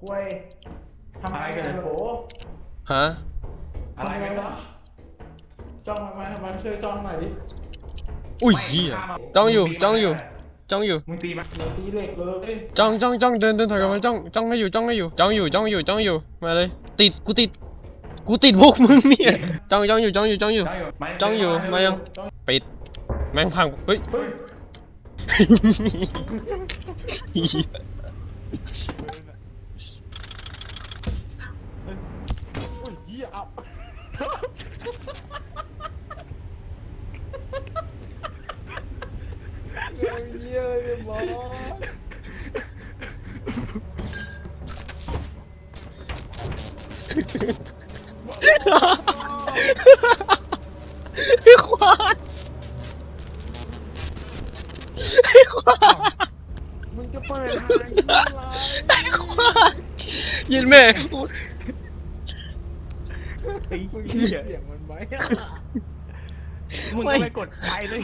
ควยทำอะไรกันเนี่ยโหฮะ อะไรกันวะจ้องมาทำไมช่วยจ้องหน่อยดิอุ้ยเหี้ยจ้องอยู่ จ้องอยู่ จ้องอยู่ มึงตีมันเดี๋ยวตีเหล็กเลยจ้องจ้องจ้องเดินเดินถอยกลับมาจ้อง จ้องให้อยู่ จ้องให้อยู่ จ้องอยู่ จ้องอยู่ จ้องอยู่ มาเลย ติด กูติด กูติดพวกมึงเนี่ย จ้องจ้องอยู่ จ้องอยู่ จ้องอยู่ จ้องอยู่ มายัง ปิด แม่งพัง เฮ้ย เฮ้ย อุ้ยเหี้ยอับเหี้ยเหี้ยเลยบอสไอ้ควายไอ้ควายมึงจะเปิดทางยังไงไอ้ควายยินแม่ มึงเหี้ยเสียงมันไหมอะมึงก็ไม่กดไปเลย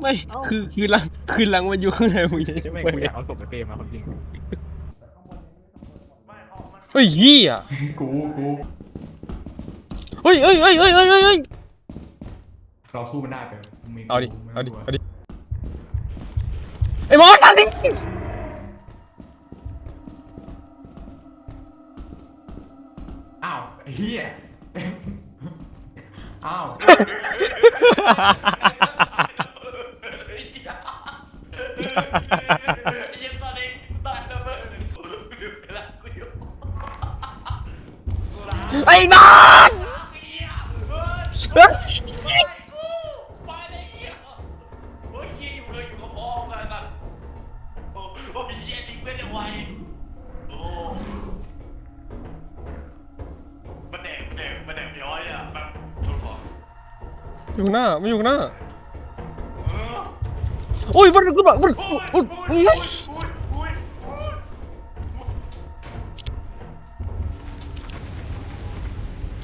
ไม่คือคือลังคือลังมันอยู่ข้างในมึงยังจะไม่ไม่กูอยากเอาศพไปเฟรมมาความจริง เฮ้ยเหี้ยกูกูเฮ้ยเฮ้ยเฮ้ยเฮ้ยเฮ้ยเฮ้ยเราสู้มันได้ไปมึงเอาดิไม่เอาดิกลัวเอาดิไอ้มอสมาดิอ้าวไอ้เฮีย อ้าวยังตอนนี้ตอนระเบิดดูเวลากูอยู่กูรักไอ้มอสเหี้ยเฮ้ยไปกูไปเลยเหี้ยโอ้ยเหี้ยอยู่เลยอยู่กับพ่อกันนะโอ้โอ้ยเหี้ยจริงเป็นยังไง อยู่หน้าไม่อยู่หน้าเอออุ้ยมันขึ้นมามันโอ้อุ้ยยโอ้อุ้ยยโอ้ยโอ้ยโอ้ยโอ้ย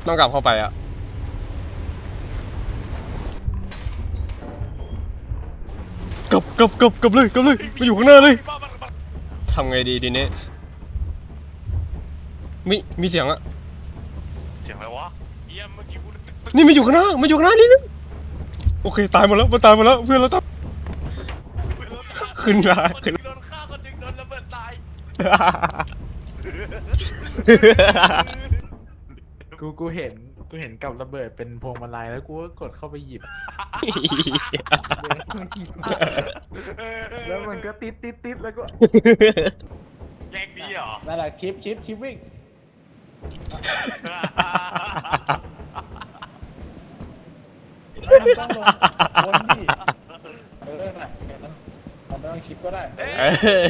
ต้องกลับเข้าไปอะกลับกลับกลับกลับเลยกลับเลยมาอยู่ข้างหน้าเลยทำไงดีดีนี้มีมีเสียงอะเสียงอะไรวะเยี่ยมเมื่อกี้กู นี่มันอยู่ข้างหน้ามันอยู่ข้างหน้านี่นะ โอเคตายหมดแล้วมันตายหมดแล้วเพื่อนเราตาย ขึ้นมาคนหขึ้นนึ่งโดนฆ่าคนหนึ่งโดนระเบิดตายกูกูเห็นกูเห็นกับระเบิดเป็นพวงมาลัยแล้วกูก็กดเข้าไปหยิบ แล้วมันก็ติดติดติดแล้วก็แกล้งดีเหรอนั่นแหละชิปชิปชิปวิ่ง มันต้องลงบนที่เออน่ะแค่นั้นมันไม่ต้องชิปก็ได้เอ้ยเอ้ย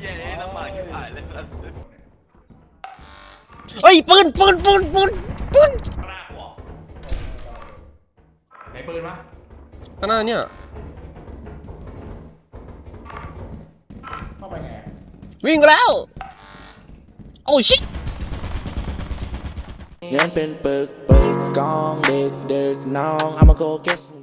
เหี้ยเอ้ยลำบากที่ผ่านเลยนะเฮ้ยปืนปืนปืนปืนปืนข้างหน้ากูเหรอไหนปืนวะข้างหน้าเนี่ยเข้าไปไงวิ่งแล้ว โอ้ชิ เงินเป็นปึกปึกกองดึกดึกน้อง I'ma go get some